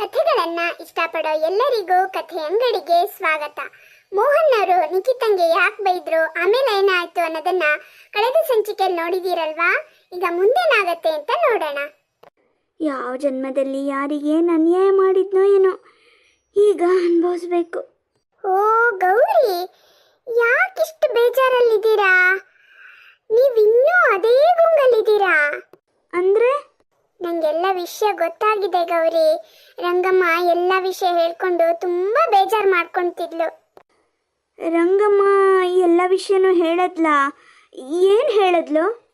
ಕಥೆಗಳನ್ನ ಇಷ್ಟಪಡೋ ಎಲ್ಲರಿಗೂ ಕಥೆ ಅಂಗಡಿಗೆ ಸ್ವಾಗತ. ಮೋಹನ್ ಅವರು ನಿಖಿತಂಗೆ ಯಾಕೆ ಬೈದ್ರು ಆಮೇಲೆ ಏನಾಯ್ತು ಅನ್ನೋದನ್ನ ಕಳೆದ ಸಂಚಿಕೆಯಲ್ಲಿ ನೋಡಿದೀರಲ್ವಾ? ಈಗ ಮುಂದೇನಾಗತ್ತೆ ಅಂತ ನೋಡೋಣ. ಯಾವ ಜನ್ಮದಲ್ಲಿ ಯಾರಿಗೇನು ಅನ್ಯಾಯ ಮಾಡಿದ್ನೋ ಏನೋ ಈಗ ಅನುಭವಿಸ್ಬೇಕು. ಓ ಗೌರಿ ಯಾಕಿಷ್ಟು ಬೇಜಾರಲ್ಲಿದ್ದೀರಾ? ನೀವಿನ್ನೂ ಅದೇ ಗುಂಗಲ್ಲಿದ್ದೀರಾ? ಅಂದ್ರೆ? ನಂಗೆಲ್ಲ ವಿಷಯ ಗೊತ್ತಾಗಿದೆ ಗೌರಿ. ರಂಗಮ್ಮ ಎಲ್ಲ ವಿಷಯ ಹೇಳ್ಕೊಂಡು ತುಂಬಾ ಬೇಜಾರು ಮಾಡ್ಕೊಂತಿದ್ಲು. ರಂಗಮ್ಮ ಎಲ್ಲ ವಿಷಯನೂ ಹೇಳದ್ಲಾ? ಏನು ಹೇಳಿದ್ಲು?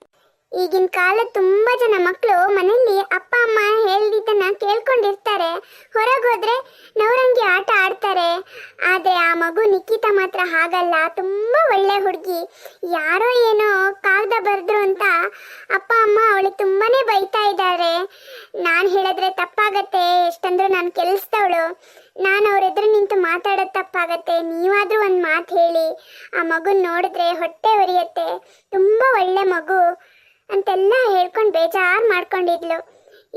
ಈಗಿನ ಕಾಲ ತುಂಬಾ ಜನ ಮಕ್ಕಳು ಮನೆಯಲ್ಲಿ ಅಪ್ಪ, ಅಮ್ಮ ಹೇಳಿದ್ದನ್ನ ಕೇಳ್ಕೊಂಡಿರ್ತಾರೆ. ಹೊರಗೆ ಹೋದ್ರೆ ನವರಂಗಿ ಆಟ ಆಡ್ತಾರೆ. ಆದ್ರೆ ಆ ಮಗು ನಿಖಿತ ಮಾತ್ರ ಹಾಗಲ್ಲ. ತುಂಬಾ ಒಳ್ಳೆ ಹುಡುಗಿ. ಯಾರೋ ಏನೋ ಕಾಗದ ಬರೆದ್ರು ಅಂತ ಅಪ್ಪ, ಅಮ್ಮ ಅವಳಿಗೆ ತುಂಬಾನೇ ಬೈತಾ ಇದ್ದಾರೆ. ನಾನು ಹೇಳಿದ್ರೆ ತಪ್ಪಾಗತ್ತೆ. ಎಷ್ಟಂದ್ರೂ ನಾನು ಕೆಲಸದವಳು. ನಾನು ಅವ್ರ ಎದುರು ನಿಂತು ಮಾತಾಡೋದು ತಪ್ಪಾಗತ್ತೆ. ನೀವಾದ್ರೂ ಒಂದು ಮಾತು ಹೇಳಿ. ಆ ಮಗು ನೋಡಿದ್ರೆ ಹೊಟ್ಟೆ ಒರಿಯತ್ತೆ ತುಂಬಾ ಒಳ್ಳೆ ಮಗು. ಅಂತೆಲ್ಲ ಹೇಳ್ಕೊಂಡು ಬೇಜಾರು ಮಾಡ್ಕೊಂಡಿದ್ಲು.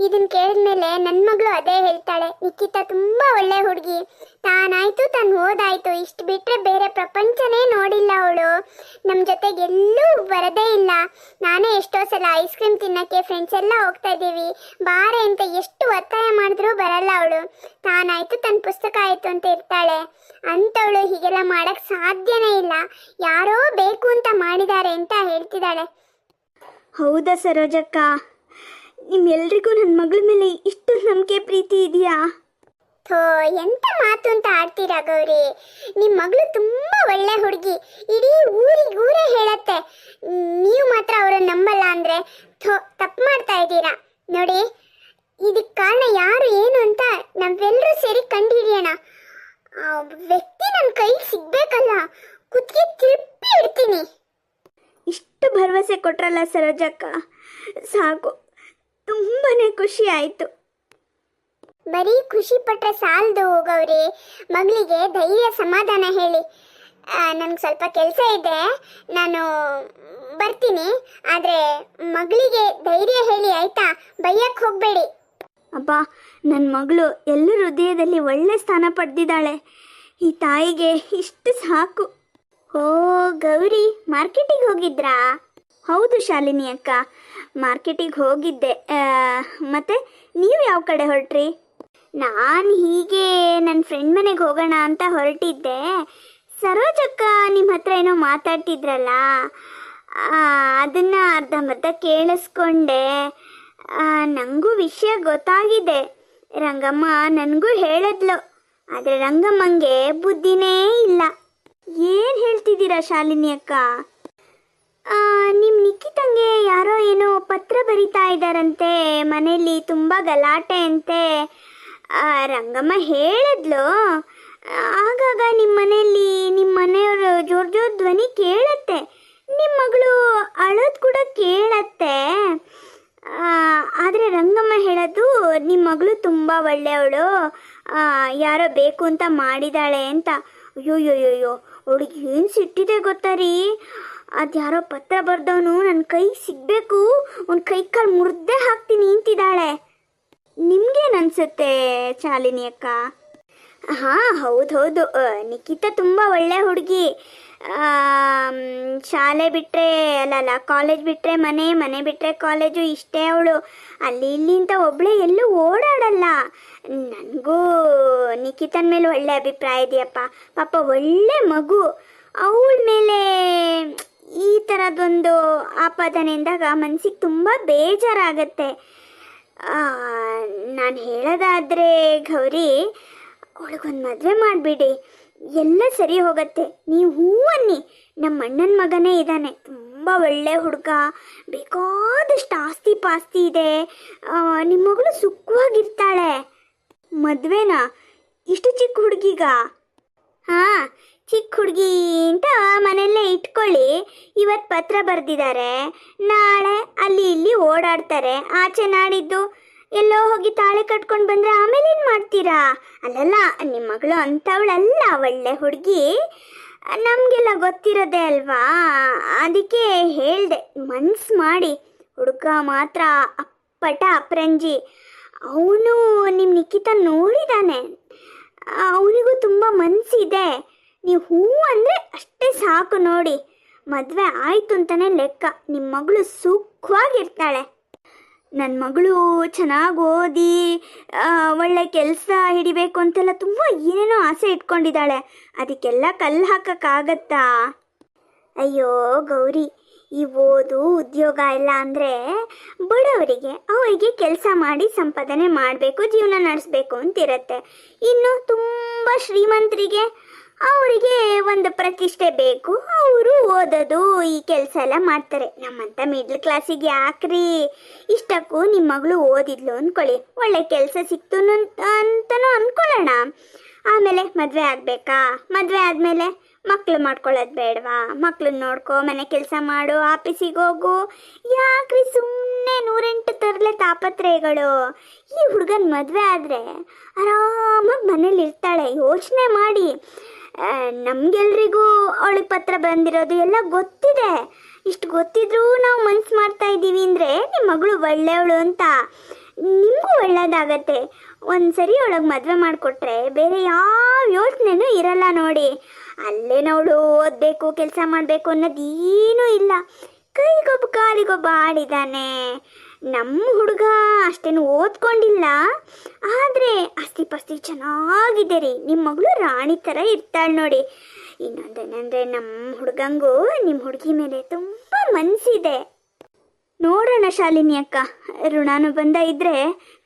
ಇದನ್ನ ಕೇಳಿದ್ಮೇಲೆ ನನ್ನ ಮಗಳು ಅದೇ ಹೇಳ್ತಾಳೆ, ನಿಖಿತ ತುಂಬ ಒಳ್ಳೆ ಹುಡುಗಿ. ತಾನಾಯ್ತು ತಾನು ಓದಾಯ್ತು ಇಷ್ಟು ಬಿಟ್ಟರೆ ಬೇರೆ ಪ್ರಪಂಚನೇ ನೋಡಿಲ್ಲ ಅವಳು. ನಮ್ಮ ಜೊತೆಗೆ ಎಲ್ಲೂ ಬರದೇ ಇಲ್ಲ. ನಾನೇ ಎಷ್ಟೋ ಸಲ ಐಸ್ ಕ್ರೀಮ್ ತಿನ್ನಕ್ಕೆ ಫ್ರೆಂಡ್ಸ್ ಎಲ್ಲ ಹೋಗ್ತಾ ಇದ್ದೀವಿ. ಬಾರೆ ಅಂತ ಎಷ್ಟು ಒತ್ತಾಯ ಮಾಡಿದ್ರೂ ಬರಲ್ಲ ಅವಳು. ತಾನಾಯ್ತು ತನ್ನ ಪುಸ್ತಕ ಆಯಿತು ಅಂತ ಇರ್ತಾಳೆ. ಅಂಥವಳು ಹೀಗೆಲ್ಲ ಮಾಡೋಕ್ಕೆ ಸಾಧ್ಯನೇ ಇಲ್ಲ. ಯಾರೋ ಬೇಕು ಅಂತ ಮಾಡಿದ್ದಾರೆ ಅಂತ ಹೇಳ್ತಿದ್ದಾಳೆ. ಹೌದಾ ಸರೋಜಕ್ಕ? ನಿಮ್ಮೆಲ್ರಿಗೂ ನನ್ನ ಮಗಳ ಮೇಲೆ ಇಷ್ಟು ನಂಬಿಕೆ ಪ್ರೀತಿ ಇದೆಯಾ? ಥೋ, ಎಂತ ಮಾತು ಅಂತ ಆಡ್ತೀರಾ ಗೌರಿ? ನಿಮ್ಮ ಮಗಳು ತುಂಬಾ ಒಳ್ಳೆ ಹುಡುಗಿ, ಇಡೀ ಊರಿಗೆ ಊರೇ ಹೇಳತ್ತೆ. ನೀವು ಮಾತ್ರ ಅವರನ್ನ ನಂಬಲ್ಲ ಅಂದ್ರೆ, ಥೋ, ತಪ್ಪು ಮಾಡ್ತಾ ಇದ್ದೀರಾ? ನೋಡಿ ಇದಕ್ಕೆ ಕಾರಣ ಯಾರು ಏನು ಅಂತ ನಾವೆಲ್ಲರೂ ಸೇರಿ ಕಂಡುಹಿಡಿಯೋಣ ಆ ವ್ಯಕ್ತಿ ನನ್ನ ಕೈಗೆ ಸಿಗ್ಬೇಕಲ್ಲ ಕುತ್ತಿಗೆ ತಿರುಪಿ ಇಡ್ತೀನಿ ಇಷ್ಟು ಭರವಸೆ ಕೊಟ್ರಲ್ಲ ಸರೋಜಕ್ಕ? ಸಾಕು. ತುಂಬಾ ಖುಷಿ ಆಯಿತು. ಬರೀ ಖುಷಿ ಪಟ್ಟರೆ ಸಾಲದು ಗೌರಿ ಮಗಳಿಗೆ ಧೈರ್ಯ ಸಮಾಧಾನ ಹೇಳಿ. ನನಗೆ ಸ್ವಲ್ಪ ಕೆಲಸ ಇದೆ. ನಾನು ಬರ್ತೀನಿ. ಆದರೆ ಮಗಳಿಗೆ ಧೈರ್ಯ ಹೇಳಿ ಆಯ್ತಾ? ಬೈಯಕ್ಕೆ ಹೋಗಬೇಡಿ. ಅಪ್ಪ ನನ್ನ ಮಗಳು ಎಲ್ಲರ ಹೃದಯದಲ್ಲಿ ಒಳ್ಳೆ ಸ್ಥಾನ ಪಡೆದಿದ್ದಾಳೆ. ಈ ತಾಯಿಗೆ ಇಷ್ಟು ಸಾಕು. ಓ ಗೌರಿ ಮಾರ್ಕೆಟಿಗೆ ಹೋಗಿದ್ರಾ? ಹೌದು ಶಾಲಿನಿ ಅಕ್ಕ. ಮಾರ್ಕೆಟಿಗೆ ಹೋಗಿದ್ದೆ. ಮತ್ತೆ ನೀವು ಯಾವ ಕಡೆ ಹೊರಟ್ರಿ? ನಾನು ಹೀಗೆ ನನ್ನ ಫ್ರೆಂಡ್ ಮನೆಗೆ ಹೋಗೋಣ ಅಂತ ಹೊರಟಿದ್ದೆ. ಸರೋಜಕ್ಕ ನಿಮ್ಮ ಹತ್ರ ಏನೋ ಮಾತಾಡ್ತಿದ್ರಲ್ಲ? ಅದನ್ನು ಅರ್ಧಂಬರ್ಧ ಕೇಳಿಸ್ಕೊಂಡೆ. ನನಗೂ ವಿಷಯ ಗೊತ್ತಾಗಿದೆ. ರಂಗಮ್ಮ ನನಗೂ ಹೇಳಿದ್ಲು. ಆದರೆ ರಂಗಮ್ಮಂಗೆ ಬುದ್ಧಿನೇ ಇಲ್ಲ. ಏನು ಹೇಳ್ತಿದ್ದೀರಾ ಶಾಲಿನಿ ಅಕ್ಕ? ನಿಮ್ಮ ನಿಖಿತಂಗೆ ಯಾರೋ ಏನೋ ಪತ್ರ ಬರಿತಾ ಇದ್ದಾರಂತೆ. ಮನೆಯಲ್ಲಿ ತುಂಬ ಗಲಾಟೆ ಅಂತೆ. ರಂಗಮ್ಮ ಹೇಳಿದ್ಲು. ಆಗಾಗ ನಿಮ್ಮ ಮನೆಯಲ್ಲಿ ನಿಮ್ಮ ಮನೆಯವರು ಜೋರ್ ಜೋರ್ ಧ್ವನಿ ಕೇಳತ್ತೆ. ನಿಮ್ಮ ಮಗಳು ಅಳೋದು ಕೂಡ ಕೇಳತ್ತೆ. ಆದರೆ ರಂಗಮ್ಮ ಹೇಳೋದು ನಿಮ್ಮ ಮಗಳು ತುಂಬ ಒಳ್ಳೆಯವಳು. ಯಾರೋ ಬೇಕು ಅಂತ ಮಾಡಿದಾಳೆ ಅಂತ. ಅಯ್ಯೋಯ್ಯೋಯ್ಯೋ ಅವಳಿಗೆ ಏನು ಸಿಟ್ಟಿದೆ ಗೊತ್ತಾ ರೀ? ಅದ್ಯಾರೋ ಪತ್ರ ಬರ್ದವನು ನನ್ನ ಕೈ ಸಿಗಬೇಕು. ಒಂದು ಕೈ ಕಾಲು ಮುರಿದೇ ಹಾಕ್ತೀನಿ ನಿಂತಿದ್ದಾಳೆ ನಿಮ್ಗೇನು ಅನ್ಸುತ್ತೆ ಶಾಲಿನಿ ಅಕ್ಕ? ಹಾಂ, ಹೌದು ಹೌದು. ನಿಖಿತಾ ತುಂಬ ಒಳ್ಳೆ ಹುಡುಗಿ. ಶಾಲೆ ಬಿಟ್ಟರೆ ಅಲ್ಲಲ್ಲ, ಕಾಲೇಜ್ ಬಿಟ್ಟರೆ ಮನೆ ಮನೆ ಬಿಟ್ಟರೆ ಕಾಲೇಜು ಇಷ್ಟೇ ಅವಳು. ಅಲ್ಲಿ ಇಲ್ಲಿ ಅಂತ ಒಬ್ಬಳೇ ಎಲ್ಲೂ ಓಡಾಡಲ್ಲ. ನನಗೂ ನಿಖಿತನ ಮೇಲೆ ಒಳ್ಳೆ ಅಭಿಪ್ರಾಯ ಇದೆಯಪ್ಪ. ಪಾಪ ಒಳ್ಳೆ ಮಗು. ಅವಳ ಮೇಲೆ ಈ ಥರದೊಂದು ಆಪಾದನೆ ಅಂದಾಗ ಮನ್ಸಿಗೆ ತುಂಬ ಬೇಜಾರಾಗತ್ತೆ. ನಾನು ಹೇಳೋದಾದರೆ ಗೌರಿ, ಅವಳಿಗೊಂದು ಮದುವೆ ಮಾಡಿಬಿಡಿ. ಎಲ್ಲ ಸರಿ ಹೋಗತ್ತೆ. ನೀವು ಹೂ ಅನ್ನಿ. ನಮ್ಮ ಅಣ್ಣನ ಮಗನೇ ಇದ್ದಾನೆ ತುಂಬ ಒಳ್ಳೆ ಹುಡುಗ. ಬೇಕಾದಷ್ಟು ಆಸ್ತಿ ಪಾಸ್ತಿ ಇದೆ. ನಿಮ್ಮ ಮಗಳು ಸುಖವಾಗಿರ್ತಾಳೆ. ಮದುವೆನಾ? ಇಷ್ಟು ಚಿಕ್ಕ ಹುಡುಗಿಗ? ಹಾಂ ಚಿಕ್ಕ ಹುಡುಗಿ ಅಂತ ಮನೆಯಲ್ಲೇ ಇಟ್ಕೊಳ್ಳಿ. ಇವತ್ತು ಪತ್ರ ಬರೆದಿದ್ದಾರೆ ನಾಳೆ ಅಲ್ಲಿ ಇಲ್ಲಿ ಓಡಾಡ್ತಾರೆ. ಆಚೆ ನಾಡಿದ್ದು ಎಲ್ಲೋ ಹೋಗಿ ತಾಳೆ ಕಟ್ಕೊಂಡು ಬಂದರೆ ಆಮೇಲೆ ಏನು ಮಾಡ್ತೀರಾ? ಅಲ್ಲಲ್ಲ ನಿಮ್ಮ ಮಗಳು ಅಂಥವಳಲ್ಲ ಒಳ್ಳೆ ಹುಡುಗಿ. ನಮಗೆಲ್ಲ ಗೊತ್ತಿರೋದೇ ಅಲ್ವಾ? ಅದಕ್ಕೆ ಹೇಳ್ದೆ, ಮನ್ಸು ಮಾಡಿ. ಹುಡುಗ ಮಾತ್ರ ಅಪ್ಪಟ ಅಪ್ರಂಜಿ. ಅವನು ನಿಮ್ಮ ನಿಖಿತ ನೋಡಿದಾನೆ. ಅವನಿಗೂ ತುಂಬ ಮನಸ್ಸಿದೆ ನೀವು ಹೂ ಅಂದರೆ ಅಷ್ಟೇ ಸಾಕು ನೋಡಿ. ಮದುವೆ ಆಯಿತು ಅಂತಲೇ ಲೆಕ್ಕ. ನಿಮ್ಮ ಮಗಳು ಸುಖವಾಗಿರ್ತಾಳೆ. ನನ್ನ ಮಗಳು ಚೆನ್ನಾಗಿ ಓದಿ ಒಳ್ಳೆ ಕೆಲಸ ಹಿಡಿಬೇಕು ಅಂತೆಲ್ಲ ತುಂಬ ಏನೇನೋ ಆಸೆ ಇಟ್ಕೊಂಡಿದ್ದಾಳೆ. ಅದಕ್ಕೆಲ್ಲ ಕಲ್ಲು ಹಾಕೋಕ್ಕಾಗತ್ತಾ? ಅಯ್ಯೋ ಗೌರಿ, ಈ ಓದು ಉದ್ಯೋಗ ಇಲ್ಲ ಅಂದರೆ ಬಡವರಿಗೆ ಅವರಿಗೆ ಕೆಲಸ ಮಾಡಿ ಸಂಪಾದನೆ ಮಾಡಬೇಕು, ಜೀವನ ನಡೆಸಬೇಕು ಅಂತಿರತ್ತೆ. ಇನ್ನು ತುಂಬ ಶ್ರೀಮಂತರಿಗೆ ಅವರಿಗೆ ಒಂದು ಪ್ರತಿಷ್ಠೆ ಬೇಕು. ಅವರು ಓದೋದು ಈ ಕೆಲಸ ಎಲ್ಲ ಮಾಡ್ತಾರೆ. ನಮ್ಮಂತ ಮಿಡ್ಲ್ ಕ್ಲಾಸಿಗೆ ಯಾಕ್ರಿ ಇಷ್ಟಕ್ಕೂ ನಿಮ್ಮ ಮಗಳು ಓದಿದ್ಲು ಅಂದ್ಕೊಳ್ಳಿ ಒಳ್ಳೆ ಕೆಲಸ ಸಿಕ್ತು ಅಂತ ಅಂತನೂ ಅಂದ್ಕೊಳ್ಳೋಣ ಆಮೇಲೆ ಮದುವೆ ಆಗಬೇಕಾ? ಮದುವೆ ಆದಮೇಲೆ ಮಕ್ಳು ಮಾಡ್ಕೊಳ್ಳೋದು ಬೇಡವಾ? ಮಕ್ಳನ್ನ ನೋಡ್ಕೊ, ಮನೆ ಕೆಲಸ ಮಾಡು, ಆಫೀಸಿಗೆ ಹೋಗು. ಯಾಕ್ರಿ ಸುಮ್ಮನೆ ನೂರೆಂಟು ತರಲೆ ತಾಪತ್ರಯಗಳು? ಈ ಹುಡುಗನ ಮದುವೆ ಆದರೆ ಆರಾಮಾಗಿ ಮನೇಲಿ ಇರ್ತಾಳೆ ಯೋಚನೆ ಮಾಡಿ. ನಮ್ಗೆಲ್ರಿಗೂ ಅವಳಿಗೆ ಪತ್ರ ಬಂದಿರೋದು ಎಲ್ಲ ಗೊತ್ತಿದೆ. ಇಷ್ಟು ಗೊತ್ತಿದ್ರೂ ನಾವು ಮನ್ಸು ಮಾಡ್ತಾ ಇದ್ದೀವಿ ಅಂದರೆ ನಿಮ್ಮ ಮಗಳು ಒಳ್ಳೆಯವಳು ಅಂತ ನಿಮಗೂ ಒಳ್ಳೇದಾಗತ್ತೆ. ಒಂದ್ಸರಿ ಅವಳಗ್ ಮದುವೆ ಮಾಡಿಕೊಟ್ರೆ ಬೇರೆ ಯಾವ ಯೋಚನೆನೂ ಇರಲ್ಲ ನೋಡಿ. ಅಲ್ಲೇನವಳು ಓದಬೇಕು, ಕೆಲಸ ಮಾಡಬೇಕು ಅನ್ನೋದು ಏನೂ ಇಲ್ಲ. ಕೈಗೊಬ್ಬ, ಕಾಲಿಗೊಬ್ಬ ಆಡಿದಾನೆ. ನಮ್ಮ ಹುಡುಗ ಅಷ್ಟೇನು ಓದ್ಕೊಂಡಿಲ್ಲ. ಆದರೆ ಆಸ್ತಿ ಪಾಸ್ತಿ ಚೆನ್ನಾಗಿದೆ ರೀ. ನಿಮ್ಮ ಮಗಳು ರಾಣಿ ಥರ ಇರ್ತಾಳೆ ನೋಡಿ. ಇನ್ನೊಂದೇನೆಂದರೆ ನಮ್ಮ ಹುಡುಗಂಗೂ ನಿಮ್ಮ ಹುಡುಗಿ ಮೇಲೆ ತುಂಬ ಮನಸ್ಸಿದೆ ನೋಡೋಣ ಶಾಲಿನಿ ಅಕ್ಕ. ಋಣಾನುಬಂಧ ಇದ್ದರೆ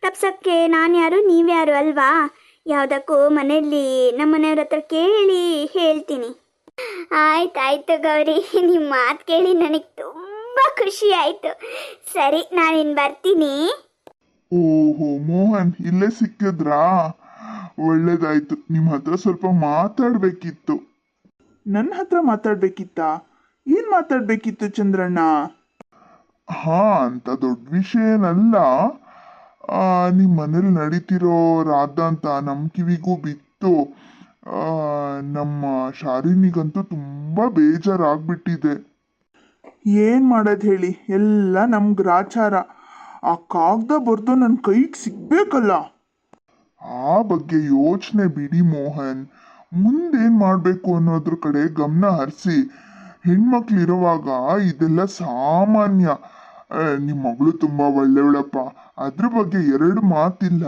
ತಪ್ಸಕ್ಕೆ ನಾನು ಯಾರು ನೀವ್ಯಾರು ಅಲ್ವಾ? ಯಾವುದಕ್ಕೂ ಮನೆಯಲ್ಲಿ ನಮ್ಮ ಮನೆಯವ್ರ ಹತ್ರ ಕೇಳಿ ಹೇಳ್ತೀನಿ. ಆಯ್ತಾಯ್ತು ಗೌರಿ. ನಿಮ್ಮ ಮಾತು ಕೇಳಿ ನನಗೆ ತುಂಬ ಖುಷಿ ಆಯ್ತು. ಸರಿ ನಾನಿನ್ ಬರ್ತೀನಿ. ಓಹೋ ಮೋಹನ್ ಇಲ್ಲೇ ಸಿಕ್ಕಿದ್ರಾ? ಒಳ್ಳೇದಾಯ್ತು. ನಿಮ್ಮ ಹತ್ರ ಸ್ವಲ್ಪ ಮಾತಾಡ್ಬೇಕಿತ್ತು. ನನ್ನ ಹತ್ರ ಮಾತಾಡ್ಬೇಕಿತ್ತಾ? ಏನ್ ಮಾತಾಡ್ಬೇಕಿತ್ತು ಚಂದ್ರಣ್ಣ? ಹಾ ಅಂತ ದೊಡ್ಡ ವಿಷಯ ಏನಲ್ಲ. ನಿಮ್ಮ ನಿಮ್ ಮನೇಲಿ ನಡೀತಿರೋ ರಾಧ ಅಂತ ನಮ್ ಕಿವಿಗೂ ಬಿತ್ತು. ಆ, ನಮ್ಮ ಶಾರಿನಿಗಂತೂ ತುಂಬಾ ಬೇಜಾರಾಗ್ಬಿಟ್ಟಿದೆ. ಏನ್ ಮಾಡೋದು ಹೇಳಿ? ಎಲ್ಲ ನಮ್ಮ ಗ್ರಾಚಾರ. ಆ ಕಾಗ್ದ ಬರ್ದು ನನ್ನ ಕೈಗೆ ಸಿಗ್ಬೇಕಲ್ಲ? ಆ ಬಗ್ಗೆ ಯೋಚನೆ ಬಿಡಿ ಮೋಹನ್. ಮುಂದೇನು ಮಾಡಬೇಕು ಅನ್ನೋದ್ರ ಕಡೆ ಗಮನ ಹರಿಸಿ. ಹೆಣ್ಮಕ್ಳಿರುವಾಗ ಇದೆಲ್ಲ ಸಾಮಾನ್ಯ. ನಿಮ್ಮ ನಿಮ್ ಮಗಳು ತುಂಬಾ ಒಳ್ಳೆಯವಳಪ್ಪ ಅದ್ರ ಬಗ್ಗೆ ಎರಡು ಮಾತಿಲ್ಲ.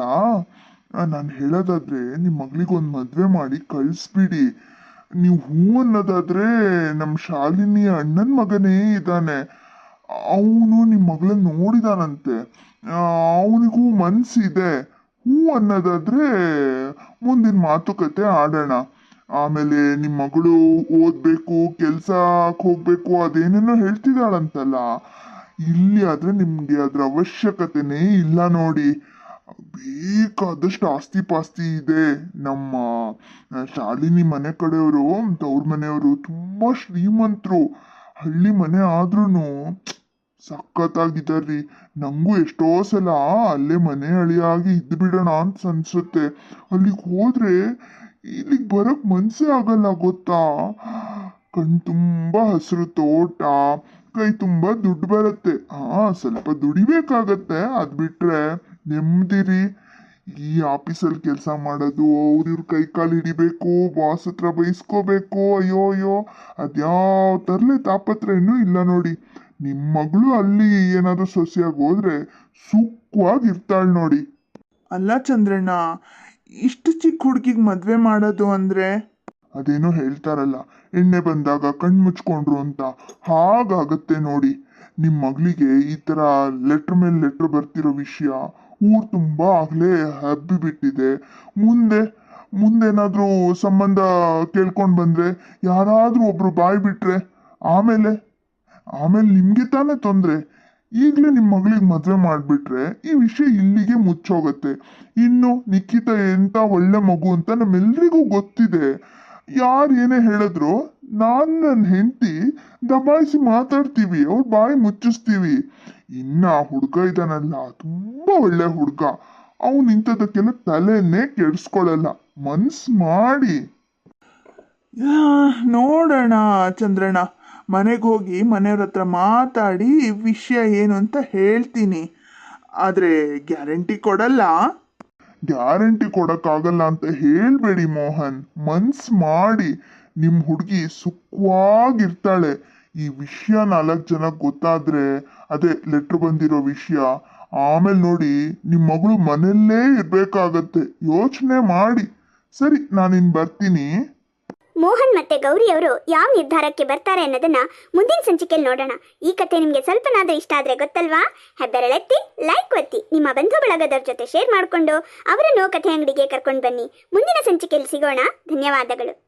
ನಾನು ಹೇಳೋದಾದ್ರೆ ನಿಮ್ಮ ಮಗಳಿಗೊಂದು ಮದುವೆ ಮಾಡಿ ಕಳಿಸ್ಬಿಡಿ. ನೀವು ಹೂ ಅನ್ನೋದಾದ್ರೆ ನಮ್ಮ ಶಾಲಿನಿ ಅಣ್ಣನ ಮಗನೇ ಇದ್ದಾನೆ. ಅವನು ನಿಮ್ಮ ಮಗಳನ್ನ ನೋಡಿದಾನಂತೆ. ಅವನಿಗೂ ಮನಸ್ಸಿದೆ ಹೂ ಅನ್ನೋದಾದ್ರೆ ಮುಂದಿನ ಮಾತುಕತೆ ಆಡೋಣ. ಆಮೇಲೆ ನಿಮ್ಮ ಮಗಳು ಓದ್ಬೇಕು ಕೆಲ್ಸಕ್ಕೆ ಹೋಗ್ಬೇಕು, ಅದೇನೇನೋ ಹೇಳ್ತಿದ್ದಾಳಂತಲ್ಲ ಇಲ್ಲಿ ಆದ್ರೆ ನಿಮ್ಗೆ ಅದ್ರ ಅವಶ್ಯಕತೆನೇ ಇಲ್ಲ ನೋಡಿ. ಬೇಕಾದಷ್ಟು ಆಸ್ತಿ ಪಾಸ್ತಿ ಇದೆ. ನಮ್ಮ ಶಾಲಿನಿ ಮನೆ ಕಡೆಯವರು, ತವ್ರ ಮನೆಯವರು ತುಂಬಾ ಶ್ರೀಮಂತರು. ಹಳ್ಳಿ ಮನೆ ಆದ್ರೂನು ಸಖತ್ತಾಗಿದ್ದಾರೆ. ನಂಗೂ ಎಷ್ಟೋ ಸಲ ಅಲ್ಲೇ ಮನೆ ಅಳಿಯಾಗಿ ಇದ್ದು ಬಿಡೋಣ ಅಂತ ಅನ್ಸುತ್ತೆ. ಅಲ್ಲಿಗೆ ಹೋದ್ರೆ ಇಲ್ಲಿಗೆ ಬರಕ್ ಮನ್ಸೇ ಆಗಲ್ಲ ಗೊತ್ತಾ? ಕಣ್ ತುಂಬಾ ಹಸಿರು ತೋಟ, ಕೈ ತುಂಬಾ ದುಡ್ಡು ಬರುತ್ತೆ. ಹಾ ಸ್ವಲ್ಪ ದುಡಿಬೇಕಾಗತ್ತೆ. ಅದ್ ಬಿಟ್ರೆ ನೆಮ್ಮದಿರಿ. ಈ ಆಫೀಸಲ್ಲಿ ಕೆಲಸ ಮಾಡೋದು ಅವ್ರಿವ್ರ ಕೈ ಕಾಲು ಹಿಡಿಬೇಕು ಬಾಸ್ ಹತ್ರ ಬೈಸ್ಕೋಬೇಕು. ಅಯ್ಯೋ ಅಯ್ಯೋ ಅದ್ಯಾವ ತರಲೆ ತಾಪತ್ರನೂ ಇಲ್ಲ ನೋಡಿ. ನಿಮ್ಮ ಮಗಳು ಅಲ್ಲಿ ಏನಾದ್ರು ಸೊಸೆಯಾಗಿ ಹೋದ್ರೆ ಸುಖವಾಗಿರ್ತಾಳೆ ನೋಡಿ. ಅಲ್ಲ ಚಂದ್ರಣ್ಣ ಇಷ್ಟು ಚಿಕ್ಕ ಹುಡುಗಿಗೆ ಮದುವೆ ಮಾಡೋದು ಅಂದರೆ? ಅದೇನೋ ಹೇಳ್ತಾರಲ್ಲ ಎಣ್ಣೆ ಬಂದಾಗ ಕಣ್ಣು ಮುಚ್ಕೊಂಡ್ರು ಅಂತ. ಹಾಗಾಗತ್ತೆ ನೋಡಿ. ನಿಮ್ಮ ಮಗಳಿಗೆ ಈ ಥರ ಲೆಟ್ರ್ ಮೇಲೆ ಲೆಟ್ರ್ ಬರ್ತಿರೋ ವಿಷಯ ಊರ್ ತುಂಬಾ ಆಗ್ಲೇ ಹಬ್ಬಿ ಬಿಟ್ಟಿದೆ. ಮುಂದೆ, ಮುಂದೇನಾದ್ರೂ ಸಂಬಂಧ ಕೇಳ್ಕೊಂಡು ಬಂದ್ರೆ ಯಾರಾದ್ರೂ ಒಬ್ರು ಬಾಯ್ ಬಿಟ್ರೆ ಆಮೇಲೆ ಆಮೇಲೆ ನಿಮ್ಗೆ ತಾನೇ ತೊಂದ್ರೆ. ಈಗಲೇ ನಿಮ್ಮ ಮಗಳಿಗೆ ಮದುವೆ ಮಾಡಿಬಿಟ್ರೆ ಈ ವಿಷಯ ಇಲ್ಲಿಗೆ ಮುಚ್ಚೋಗತ್ತೆ. ಇನ್ನು ನಿಖಿತ ಎಂತ ಒಳ್ಳೆ ಮಗು ಅಂತ ನಮ್ಮೆಲ್ರಿಗೂ ಗೊತ್ತಿದೆ. ಯಾರು ಏನೇ ಹೇಳಿದ್ರು ನಾನು ನನ್ನ ಹೆಂಡತಿ ದಬಾಯಿಸಿ ಮಾತಾಡ್ತೀವಿ, ಅವ್ರ ಬಾಯಿ ಮುಚ್ಚಿಸ್ತೀವಿ. ಇನ್ನ ಆ ಹುಡುಗ ಇದ್ದಾನಲ್ಲ ತುಂಬಾ ಒಳ್ಳೆ ಹುಡುಗ. ಅವನು ಇಂಥದಕ್ಕೆಲ್ಲ ತಲೆನೇ ಕೆಡಿಸ್ಕೊಳ್ಳಲ್ಲ ಮನ್ಸು ಮಾಡಿ. ನೋಡೋಣ ಚಂದ್ರಣ್ಣ. ಮನೆಗೆ ಹೋಗಿ ಮನೆಯವ್ರ ಹತ್ರ ಮಾತಾಡಿ ವಿಷಯ ಏನು ಅಂತ ಹೇಳ್ತೀನಿ. ಆದ್ರೆ ಗ್ಯಾರಂಟಿ ಕೊಡಲ್ಲ. ಗ್ಯಾರಂಟಿ ಕೊಡಕ್ಕಾಗಲ್ಲ ಅಂತ ಹೇಳ್ಬೇಡಿ ಮೋಹನ್. ಮನ್ಸ್ ಮಾಡಿ. ನಿಮ್ ಹುಡುಗಿ ಸುಖವಾಗಿರ್ತಾಳೆ ಈ ವಿಷಯ ನಾಲ್ಕು ಜನ ಗೊತ್ತಾದ್ರೆ ಅದೇ ಲೆಟ್ರ್ ಬಂದಿರೋ ವಿಷಯ. ಆಮೇಲೆ ನೋಡಿ ನಿಮ್ಮ ಮಗಳು ಮನೆಯಲ್ಲೇ ಇರ್ಬೇಕಾಗತ್ತೆ. ಯೋಚನೆ ಮಾಡಿ. ಸರಿ, ನಾನಿನ್ ಬರ್ತೀನಿ. ಮೋಹನ್ ಮತ್ತೆ ಗೌರಿ ಅವರು ಯಾವ ನಿರ್ಧಾರಕ್ಕೆ ಬರ್ತಾರೆ ಅನ್ನೋದನ್ನ ಮುಂದಿನ ಸಂಚಿಕೆಯಲ್ಲಿ ನೋಡೋಣ. ಈ ಕಥೆ ನಿಮಗೆ ಸ್ವಲ್ಪನಾದ್ರೂ ಇಷ್ಟ ಆದ್ರೆ ಗೊತ್ತಲ್ವಾ? ಹೆಬ್ಬೆರಳೆತ್ತಿ ಲೈಕ್ ಒತ್ತಿ, ನಿಮ್ಮ ಬಂಧು ಬಳಗದವ್ರ ಜೊತೆ ಶೇರ್ ಮಾಡಿಕೊಂಡು ಅವರನ್ನು ಕಥೆ ಅಂಗಡಿಗೆ ಕರ್ಕೊಂಡು ಬನ್ನಿ. ಮುಂದಿನ ಸಂಚಿಕೆಯಲ್ಲಿ ಸಿಗೋಣ. ಧನ್ಯವಾದಗಳು.